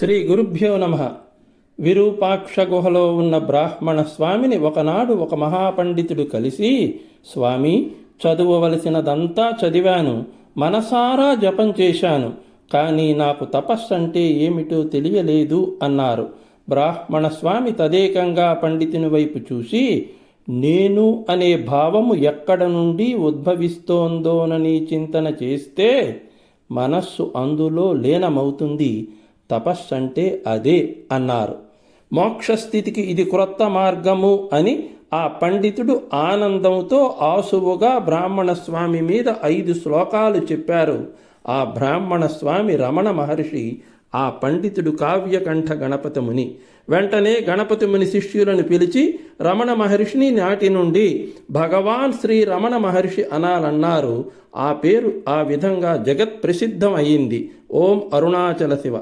శ్రీ గురుభ్యో నమ. విరూపాక్ష గుహలో ఉన్న బ్రాహ్మణ స్వామిని ఒకనాడు ఒక మహాపండితుడు కలిసి స్వామి చదువవలసినదంతా చదివాను మనసారా జపం చేశాను కానీ నాకు తపస్సు అంటే ఏమిటో తెలియలేదు అన్నారు. బ్రాహ్మణ స్వామి తదేకంగా పండితుని వైపు చూసి నేను అనే భావము ఎక్కడ నుండి ఉద్భవిస్తోందోనని చింతన చేస్తే మనస్సు అందులో లీనమవుతుంది. తపస్సంటే అదే అన్నారు. మోక్షస్థితికి ఇది క్రొత్త మార్గము అని ఆ పండితుడు ఆనందంతో ఆసువుగా బ్రాహ్మణ స్వామి మీద ఐదు శ్లోకాలు చెప్పారు. ఆ బ్రాహ్మణ స్వామి రమణ మహర్షి ఆ పండితుడు కావ్యకంఠ గణపతి ముని వెంటనే గణపతి ముని శిష్యులను పిలిచి రమణ మహర్షిని నాటి నుండి భగవాన్ శ్రీ రమణ మహర్షి అనాలన్నారు. ఆ పేరు ఆ విధంగా జగత్ ప్రసిద్ధం అయింది. ఓం అరుణాచల శివ.